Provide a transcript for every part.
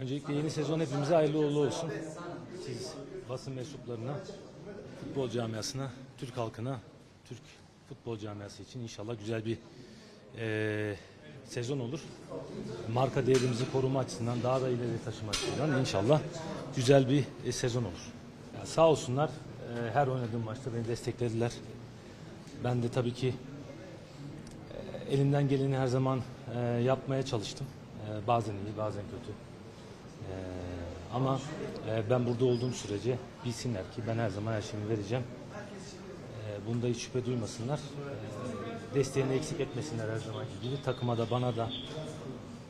Öncelikle yeni sezon hepimize hayırlı uğurlu olsun. Siz basın mensuplarına, futbol camiasına, Türk halkına, Türk futbol camiası için inşallah güzel bir eee, sezon olur. Marka değerimizi koruma açısından, daha da ileri taşıma açısından inşallah güzel bir e, sezon olur. Ya sağ olsunlar e, her oynadığım maçta beni desteklediler. Ben de tabii ki e, elimden geleni her zaman e, yapmaya çalıştım. E, bazen iyi, bazen kötü. E, ama e, ben burada olduğum sürece bilsinler ki ben her zaman her şeyimi vereceğim. E, bunda hiç şüphe duymasınlar. E, desteğini eksik etmesinler her zamanki gibi. Takıma da bana da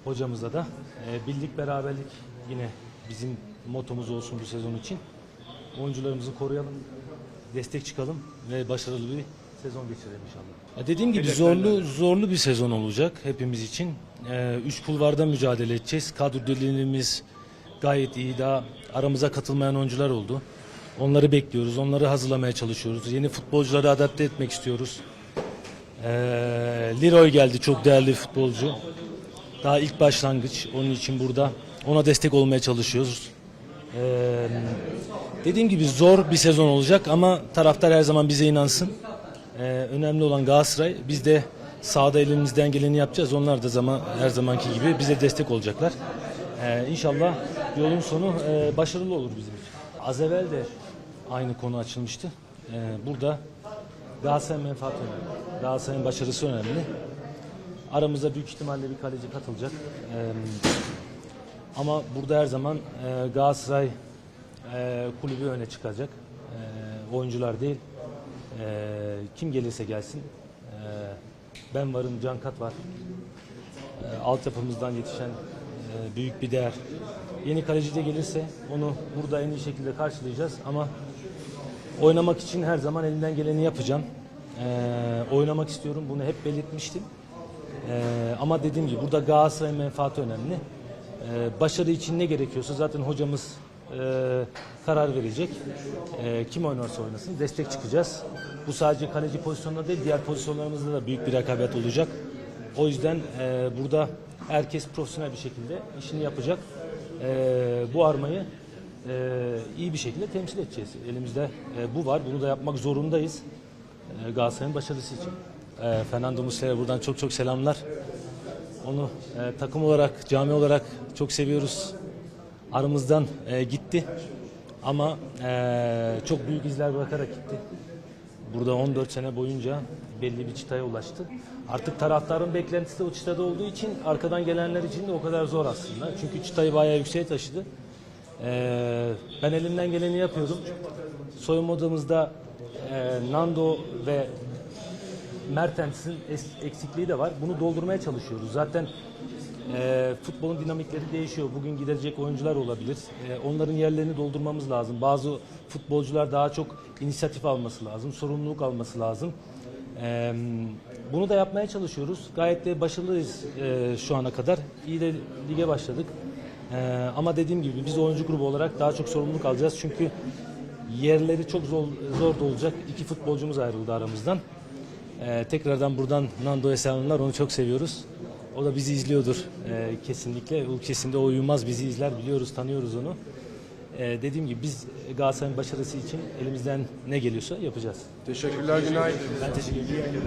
hocamıza da e, birlik beraberlik yine bizim motomuz olsun bu sezon için. Oyuncularımızı koruyalım, destek çıkalım ve başarılı bir sezon geçirelim inşallah. Ya dediğim gibi zorlu zorlu bir sezon olacak hepimiz için. E, üç kulvarda mücadele edeceğiz. Kadro derinliğimiz gayet iyi. Daha aramıza katılmayan oyuncular oldu. Onları bekliyoruz. Onları hazırlamaya çalışıyoruz. Yeni futbolcuları adapte etmek istiyoruz. Ee, Leroy geldi çok değerli futbolcu. Daha ilk başlangıç. Onun için burada ona destek olmaya çalışıyoruz. Ee, dediğim gibi zor bir sezon olacak ama taraftar her zaman bize inansın. Ee, önemli olan Galatasaray. Biz de sahada elimizden geleni yapacağız. Onlar da zaman her zamanki gibi bize destek olacaklar. Ee, inşallah yolun sonu e, başarılı olur bizim için. Az evvel de aynı konu açılmıştı. Ee, burada Galatasaray menfaati önemli. Galatasaray'ın başarısı önemli. Aramıza büyük ihtimalle bir kaleci katılacak. Ee, ama burada her zaman e, Galatasaray e, kulübü öne çıkacak. E, oyuncular değil. E, kim gelirse gelsin. E, ben varım, Cankat var. E, altyapımızdan yetişen büyük bir değer. Yeni kaleci de gelirse onu burada en iyi şekilde karşılayacağız ama oynamak için her zaman elimden geleni yapacağım. E, oynamak istiyorum. Bunu hep belirtmiştim. E, ama dediğim gibi burada Galatasaray menfaati önemli. E, başarı için ne gerekiyorsa zaten hocamız e, karar verecek. E, kim oynarsa oynasın destek çıkacağız. Bu sadece kaleci pozisyonunda değil diğer pozisyonlarımızda da büyük bir rekabet olacak. O yüzden e, burada herkes profesyonel bir şekilde işini yapacak. E, bu armayı e, iyi bir şekilde temsil edeceğiz. Elimizde e, bu var. Bunu da yapmak zorundayız. E, Galatasaray'ın başarısı için. E, Fernando Muslera'ya buradan çok çok selamlar. Onu e, takım olarak, cami olarak çok seviyoruz. Aramızdan e, gitti. Ama e, çok büyük izler bırakarak gitti. Burada 14 sene boyunca belli bir çıtaya ulaştı. Artık taraftarın beklentisi de o çıtada olduğu için arkadan gelenler için de o kadar zor aslında. Çünkü çıtayı bayağı yükseğe taşıdı. Ee, ben elimden geleni yapıyordum. Soyunma odamızda e, Nando ve Mertens'in eksikliği de var. Bunu doldurmaya çalışıyoruz. Zaten e, futbolun dinamikleri değişiyor. Bugün gidecek oyuncular olabilir. E, onların yerlerini doldurmamız lazım. Bazı futbolcular daha çok inisiyatif alması lazım, sorumluluk alması lazım. E, bunu da yapmaya çalışıyoruz. Gayet de başarılıyız e, şu ana kadar. İyi de lige başladık. E, ama dediğim gibi biz oyuncu grubu olarak daha çok sorumluluk alacağız. Çünkü yerleri çok zor, zor da olacak. İki futbolcumuz ayrıldı aramızdan. Ee, tekrardan buradan Nando'ya selamlar. Onu çok seviyoruz. O da bizi izliyordur ee, kesinlikle. Ülkesinde o uyumaz bizi izler. Biliyoruz, tanıyoruz onu. Ee, dediğim gibi biz Galatasaray'ın başarısı için elimizden ne geliyorsa yapacağız. Teşekkürler, günaydın. Ben teşekkür ederim.